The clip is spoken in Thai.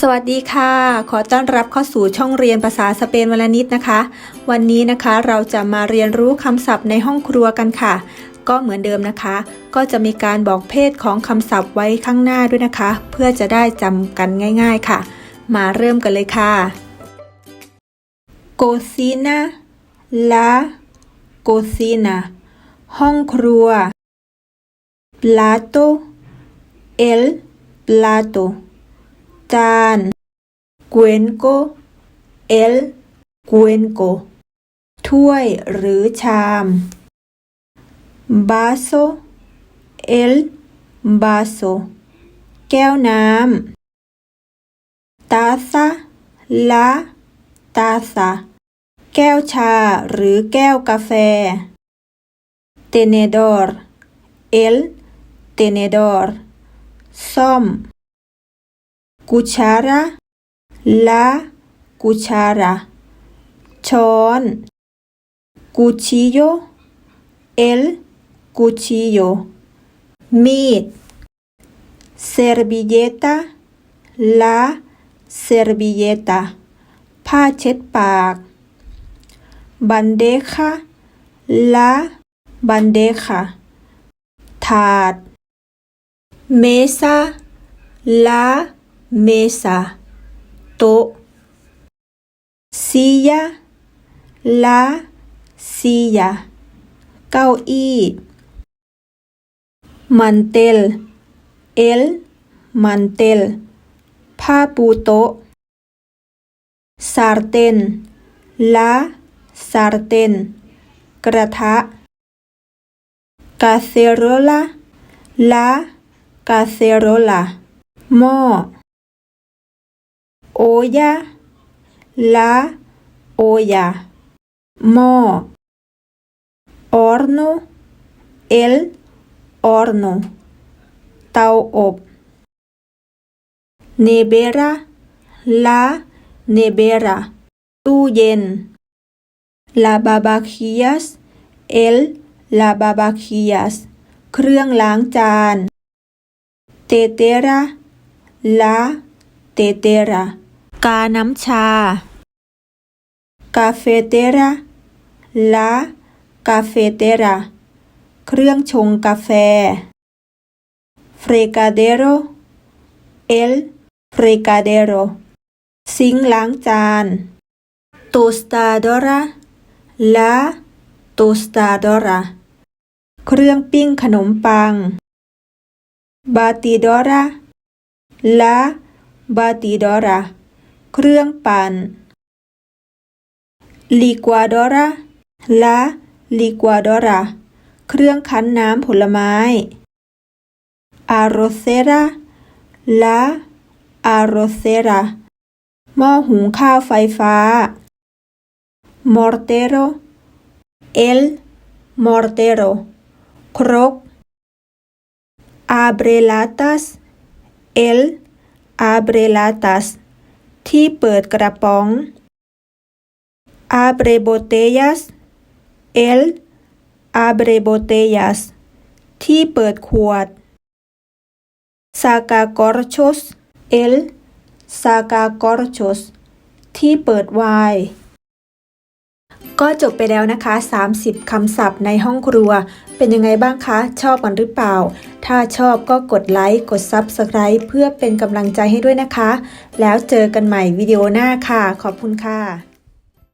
สวัสดีค่ะ ขอต้อนรับเข้าสู่ช่องเรียนภาษาสเปนวันละนิดนะคะ วันนี้นะคะเราจะมาเรียนรู้คำศัพท์ในห้องครัวกันค่ะ ก็เหมือนเดิมนะคะ ก็จะมีการบอกเพศของคำศัพท์ไว้ข้างหน้าด้วยนะคะ เพื่อจะได้จำกันง่าย ๆค่ะ มาเริ่มกันเลยค่ะ cocina la cocina ห้องครัว plato el plato จาน cuenco el cuenco ถ้วยหรือชาม vaso el vaso แก้วน้ำ taza la taza แก้วชาหรือแก้วกาแฟ tenedor el tenedor ซ่อม cuchara la cuchara ช้อน cuchillo el cuchillo มีด servilleta la servilleta ผ้าเช็ดปาก bandeja la bandeja ถาด mesa la mesa โต๊ะ silla la silla เก้าอี้ mantel el mantel ผ้าปูโต๊ะ sartén la sartén กระทะ cacerola la cacerola หม้อ olla la olla หม้อ horno el horno เตาอบ nevera la nevera ตู้เย็น lavavajillas el lavavajillas เครื่องล้างจาน tetera la tetera กาน้ำชา cafetera la cafetera เครื่องชงกาแฟ fregadero el fregadero ซิงค์ล้างจาน tostadora la tostadora เครื่องปิ้งขนมปัง batidora la batidora เครื่องปั่น licuadora la licuadora เครื่องคั้นน้ำผลไม้ arrocera la arrocera หม้อหุงข้าวไฟฟ้า mortero el mortero ครก abre latas el abre latas ที่เปิดกระป๋อง abre botellas el abre botellas ที่เปิดขวด saca corchos el saca corchos ที่เปิดไวน์ ก็จบไปแล้วนะคะ 30 คำศัพท์ในห้องครัว เป็นยังไงบ้างคะ ชอบกันหรือเปล่า ถ้าชอบก็กดไลค์ กด Subscribe เพื่อเป็นกำลังใจให้ด้วยนะคะ แล้วเจอกันใหม่วิดีโอหน้าค่ะ ขอบคุณค่ะ